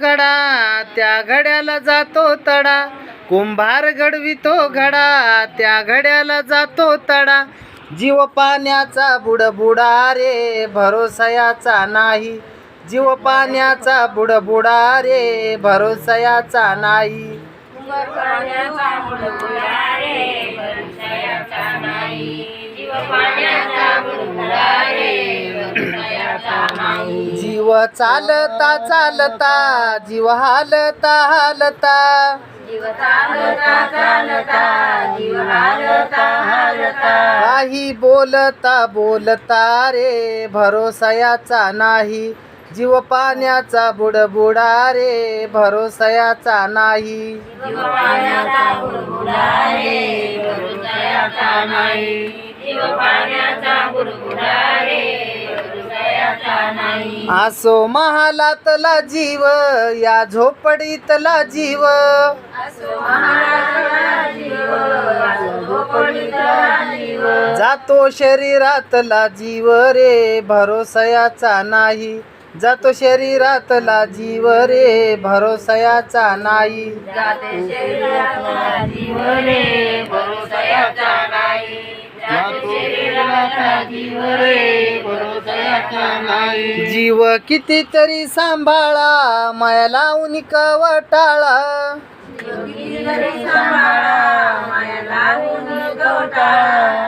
घडा त्या घड्याला जातो तडा. कुंभार घडवितो घडा त्या घड्याला जातो तडा. जीव पाण्याचा बुडबुडा रे भरोसयाचा नाही. जीव पाण्याचा बुडबुडा रे भरोसयाचा नाही. जीव चालता चालता जीव हालता हालता. काही बोलता बोलता रे भरोसयाचा नाही. जीव पाण्याचा बुडबुडा रे भरोसयाचा नाही. असो महालातला जीव या झोपडीतला जीव. जातो शरीरातला जीव रे भरोसयाचा नाही. जातो शरीरातला जीव रे भरोसयाचा नाही. जीव कितीतरी सांभाळा माया लावून कवटाळा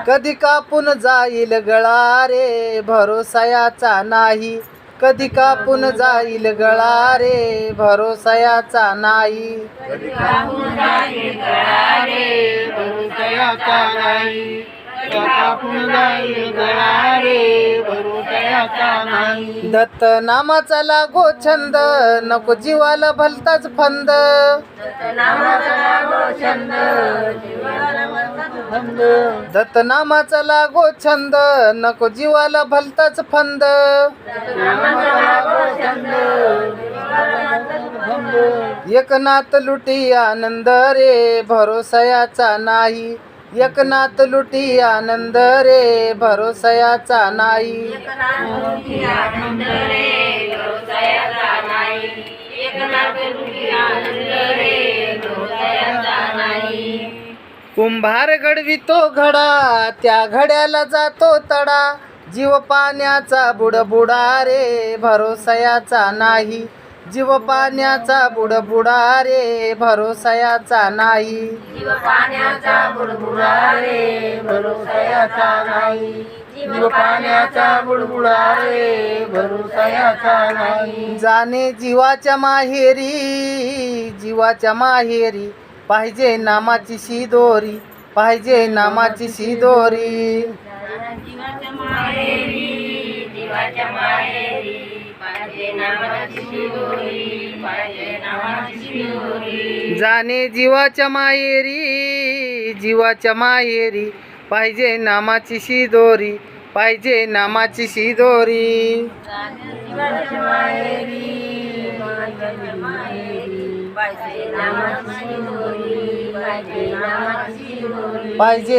कधी कापून जाईल गळा रे भरोसयाचा नाही. कधी कापून जाईल गळा रे भरोसयाचा नाही. दत्त नामाचा लागो छंद नको जीवाला भलताच फंद. दत्त नामाचा लागो छंद नको जीवाला भलताच फंद. एकनाथ लुटी आनंद रे भरोसयाचा नाही. एकनाथ लुटी आनंद रे भरोसयाचा नाही. कुंभार घडवितो घडा त्या घड्याला जातो तडा. जीव पाण्याचा बुडबुडा रे भरोसयाचा नाही. जीव पाण्याचा बुडबुडा रे भरोसयाचा नाही. जीव पाण्याचा बुडबुडा रे भरोसयाचा नाही. जाणे जीवाच्या माहेरी जीवाच्या माहेरी पाहिजे नामाची शिदोरी पाहिजे नामाची शिदोरी जीवाच्या माहेरी जीवाच्या माहेरी पाहिजे नामाची शिदोरी पाहिजे नामाची शिदोरी. जाणे जीवाच्या माहेरी जीवाच्या माहेरी. जाणे जीवाच्या माहेरी जीवाच्या माहेरी पाहिजे नामाची शिदोरी पाहिजे नामाची शिदोरी. पाहिजे नामाची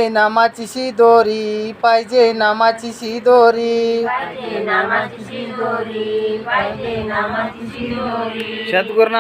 नामाची शिदोरी. पाहिजे नामाची नामाची शिदोरी. सद्गुरुनाथ